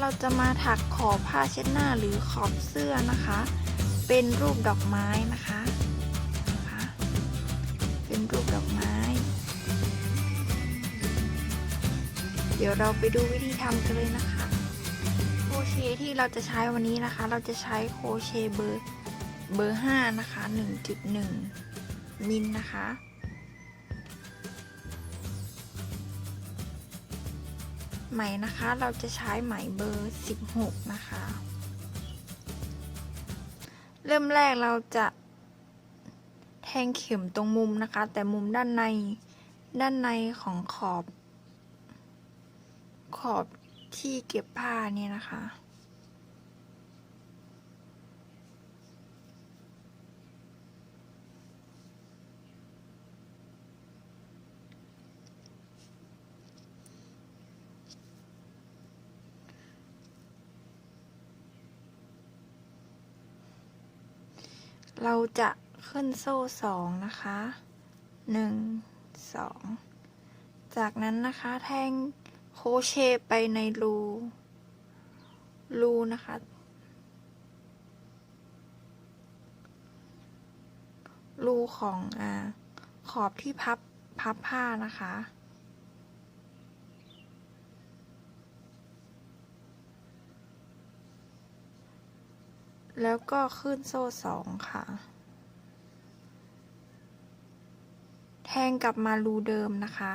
เราจะมาถักขอบผ้าเช็ดหน้าหรือขอบเสื้อนะคะ เป็นรูปดอกไม้นะคะนะคะ เป็นรูปดอกไม้ เดี๋ยวเราไปดูวิธีทำกันเลยนะคะ โคเชที่เราจะใช้วันนี้นะคะ เราจะใช้โคเชเบอร์เบอร์ห้านะคะ 1.1 มิลนะคะ ไหมนะคะเราจะใช้ไหมเบอร์ 16 นะคะ เริ่มแรกเราจะแทงเข็มตรงมุมนะคะ แต่มุมด้านในด้านในของขอบ ขอบที่เก็บผ้าเนี่ยนะคะ เราจะขึ้นโซ่สองนะคะหนึ่งสองจากนั้นนะคะแทงโครเชต์ไปในรูรูนะคะ รูของอขอบที่พับพับผ้านะคะ แล้วก็ขึ้นโซ่สองค่ะ แทงกลับมารูเดิมนะคะ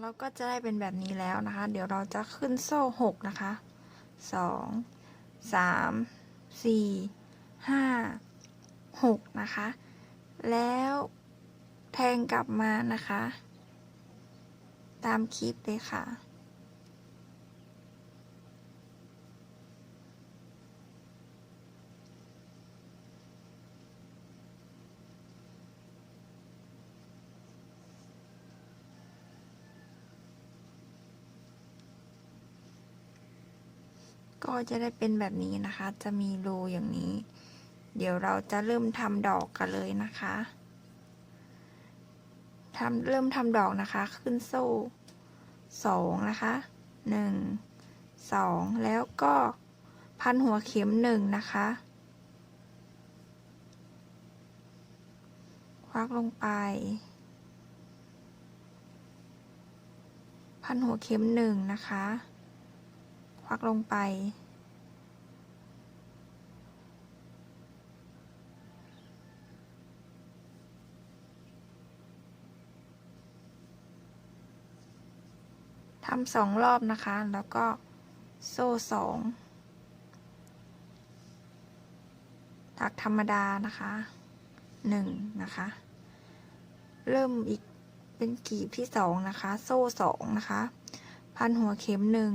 เราก็จะได้เป็นแบบนี้แล้วนะคะ เดี๋ยวเราจะขึ้นโซ่หกนะคะสองสามสี่ห้าหกนะคะ แล้วแทงกลับมานะคะ ตามคลิปเลยค่ะ ก็จะได้เป็นแบบนี้นะคะ จะมีรูอย่างนี้ เดี๋ยวเราจะเริ่มทำดอกกันเลยนะคะทำเริ่มทำดอกนะคะ ขึ้นโซ่สองนะคะหนึ่งสองแล้วก็พันหัวเข็มหนึ่งนะคะควักลงไป พันหัวเข็มหนึ่งนะคะ ควักลงไป ทำสองรอบนะคะ แล้วก็โซ่สองถักธรรมดานะคะหนึ่งนะคะ เริ่มอีกเป็นกีบที่สองนะคะ โซ่สองนะคะ พันหัวเข็มหนึ่ง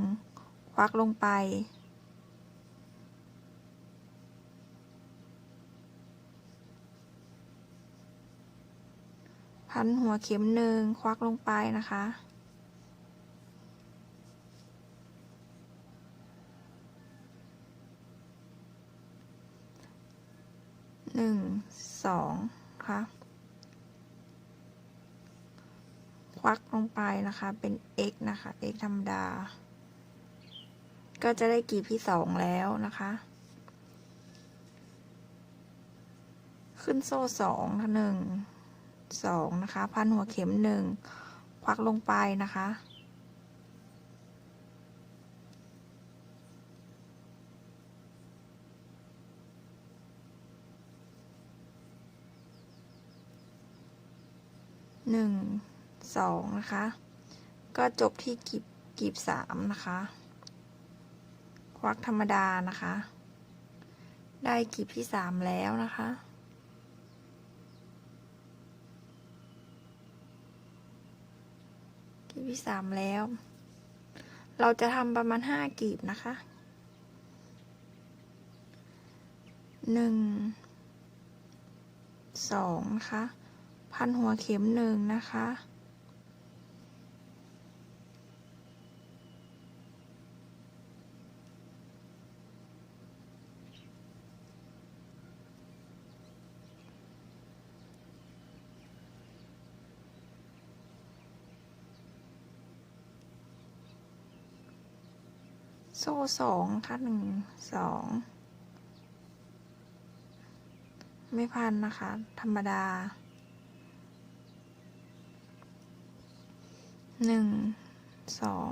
ควักลงไป พันหัวเข็มหนึ่งควักลงไปนะคะ หนึ่ง สองค่ะควักลงไปนะคะ เป็น x นะคะ x ธรรมดา ก็จะได้กลีบที่สองแล้วนะคะ ขึ้นโซ่สองหนึ่งสองนะคะ พันหัวเข็มหนึ่งควักลงไปนะคะ หนึ่งสองนะคะ ก็จบที่กลีบกลีบสามนะคะ ควักธรรมดานะคะ ได้กีบที่สามแล้วนะคะกีบที่สามแล้ว เราจะทำประมาณห้ากีบนะคะหนึ่งสองนะคะ พันหัวเข็มหนึ่งนะคะ โซ่สองค่ะหนึ่งสองไม่พันนะคะ ธรรมดาหนึ่งสอง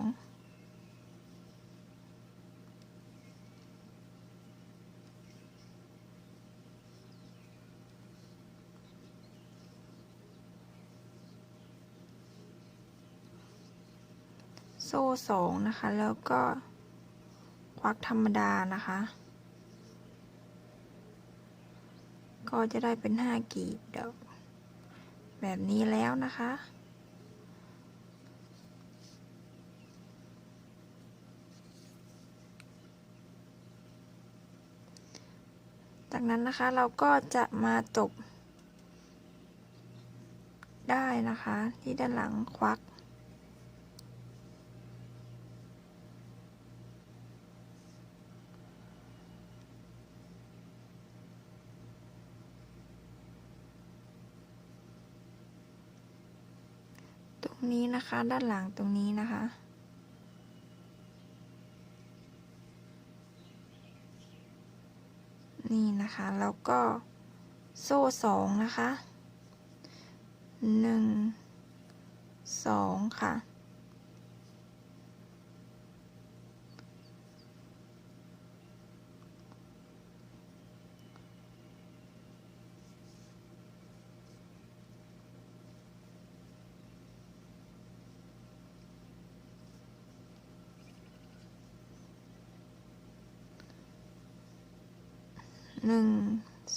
โซ่สองนะคะ แล้วก็ ควักธรรมดานะคะ ก็จะได้เป็นห้ากีบดอก แบบนี้แล้วนะคะจากนั้นนะคะเราก็จะมาจบได้นะคะ ที่ด้านหลังควัก ต รงนี้นะคะ ด้านหลังตรงนี้นะคะ นี่นะคะ แล้วก็โซ่สองนะคะหนึ่งสองค่ะ หนึ่ง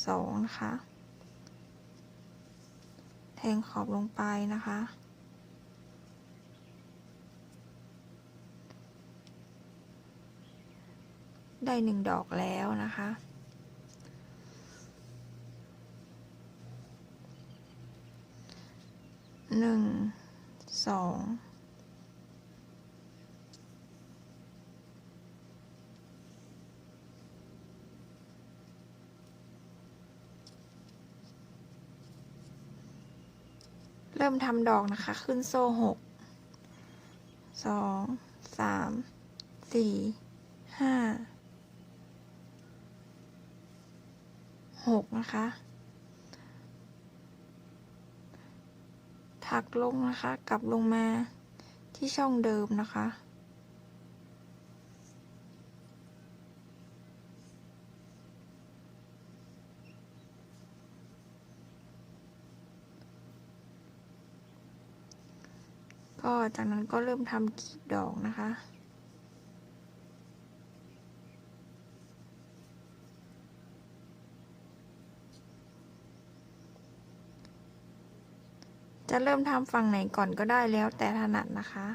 สองนะคะ แทงขอบลงไปนะคะ ได้หนึ่งดอกแล้วนะคะหนึ่งสอง เริ่มทำดอกนะคะ ขึ้นโซ่หกสองสามสี่ห้าหกนะคะ ถักลงนะคะ กลับลงมาที่ช่องเดิมนะคะ ก็จากนั้นก็เริ่มทำกีบดอกนะคะ จะเริ่มทำฝั่งไหนก่อนก็ได้แล้วแต่ถนัดนะคะ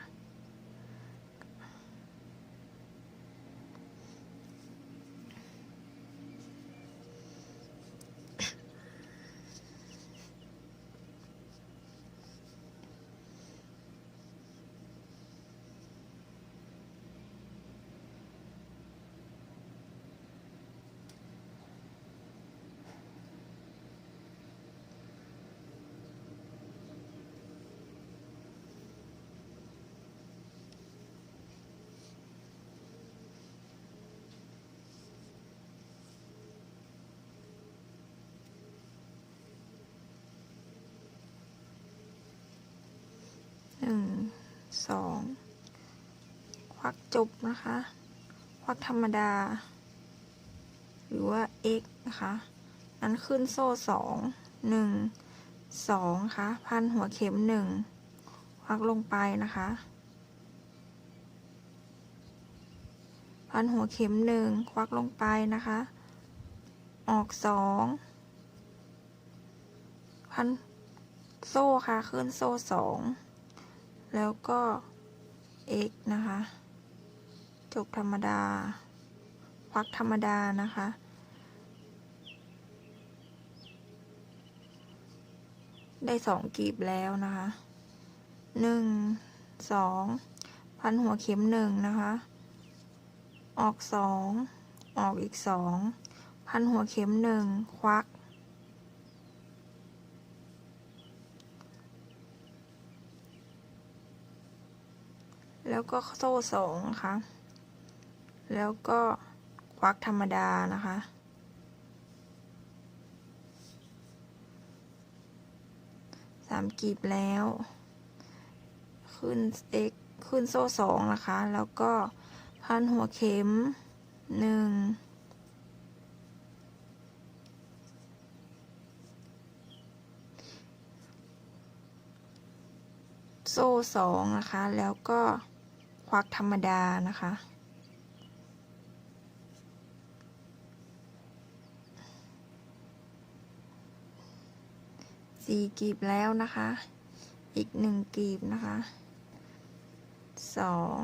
หนึ่งสองควักจบนะคะ ควักธรรมดา หรือว่า x นะคะนั้นขึ้นโซ่สองหนึ่งสองค่ะพันหัวเข็มหนึ่งควักลงไปนะคะ พันหัวเข็มหนึ่งควักลงไปนะคะ ออกสองพันโซ่ค่ะขึ้นโซ่สอง แล้วก็ x นะคะจบธรรมดา ควักธรรมดานะคะ ได้สองกีบแล้วนะคะหนึ่งสองพันหัวเข็มหนึ่งนะคะ ออกสองออกอีกสองพันหัวเข็มหนึ่งควัก แล้วก็โซ่สองนะคะ แล้วก็ควักธรรมดานะคะ สามกีบแล้ว ขึ้น x ขึ้นโซ่สองนะคะ แล้วก็พันหัวเข็มหนึ่งโซ่สองนะคะ แล้วก็ วักธรรมดานะคะ สี่กีบแล้วนะคะ อีกหนึ่งกีบนะคะ สอง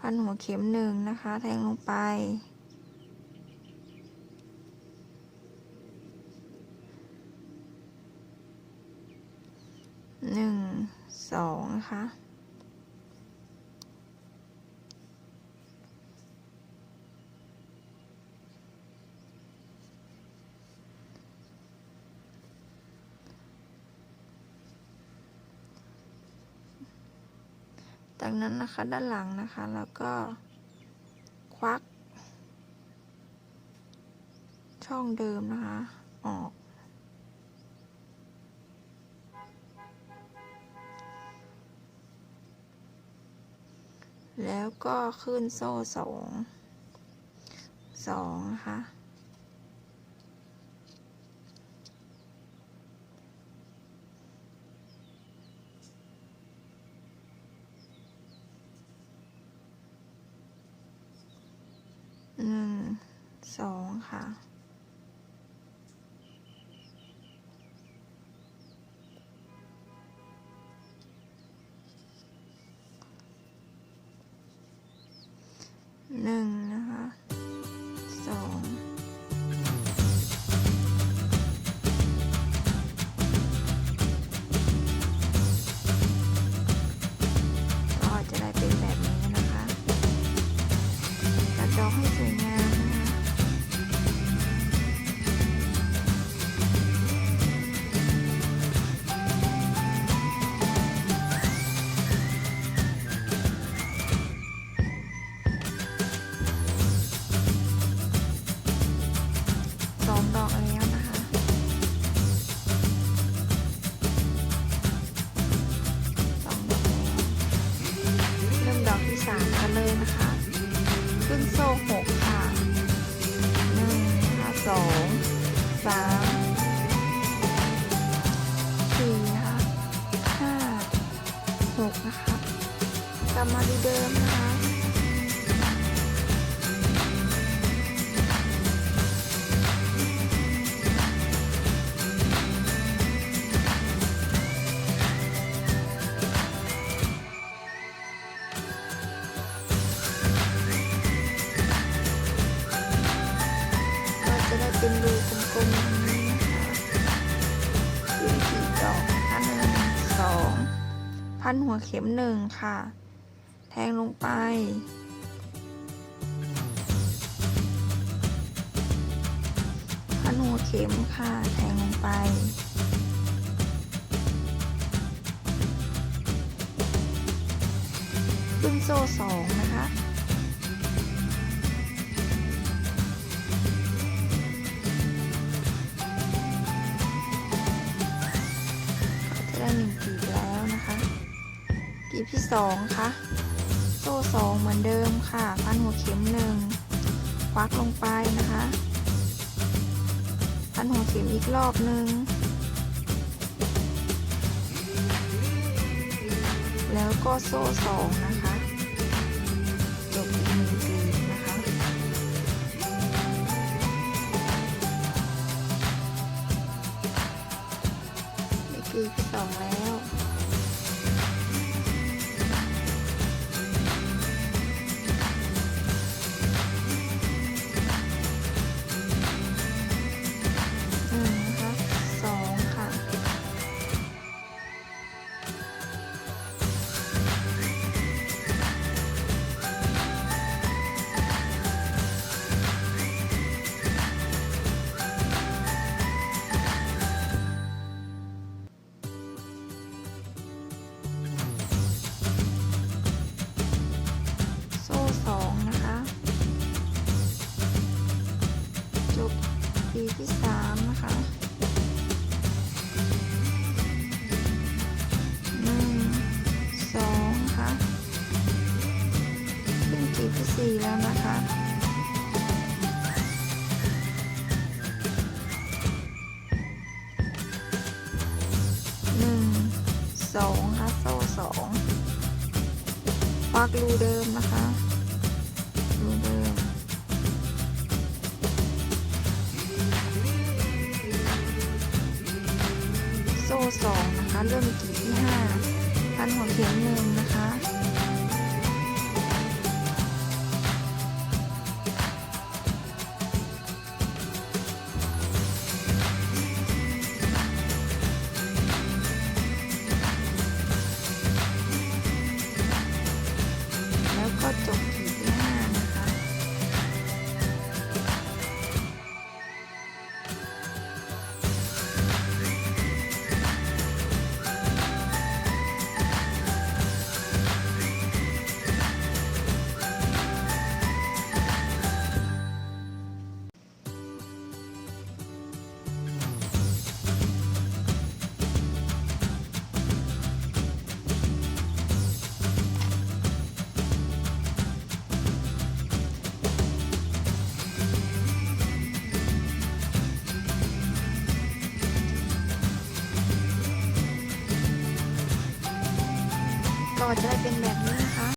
พันหัวเข็มหนึ่งนะคะ แทงลงไป หนึ่ง สองนะคะ จากนั้นนะคะด้านหลังนะคะแล้วก็ควัก ช่องเดิมนะคะ ออก แล้วก็ขึ้นโซ่สองสองนะคะ หนึ่ง สองค่ะหนึ่ง หกนะ เข็มหนึ่งค่ะ แทงลงไปพันหัวเข็มค่ะ แทงลงไป ขึ้นโซ่สองนะคะ กีบที่สองค่ะ โซ่สองเหมือนเดิมค่ะพันหัวเข็มหนึ่งควักลงไปนะคะ พันหัวเข็มอีกรอบหนึ่งแล้วก็โซ่สองนะคะจบอีกหนึ่งกีนะคะได้กีบที่สองแล้ว หนึ่ง สองค่ะโซ่สองปักรูเดิมนะคะรูเดิม โซ่สองนะคะ เริ่มกรีดที่ห้าพันหัวเข็มหนึ่งนะคะ ก็จะ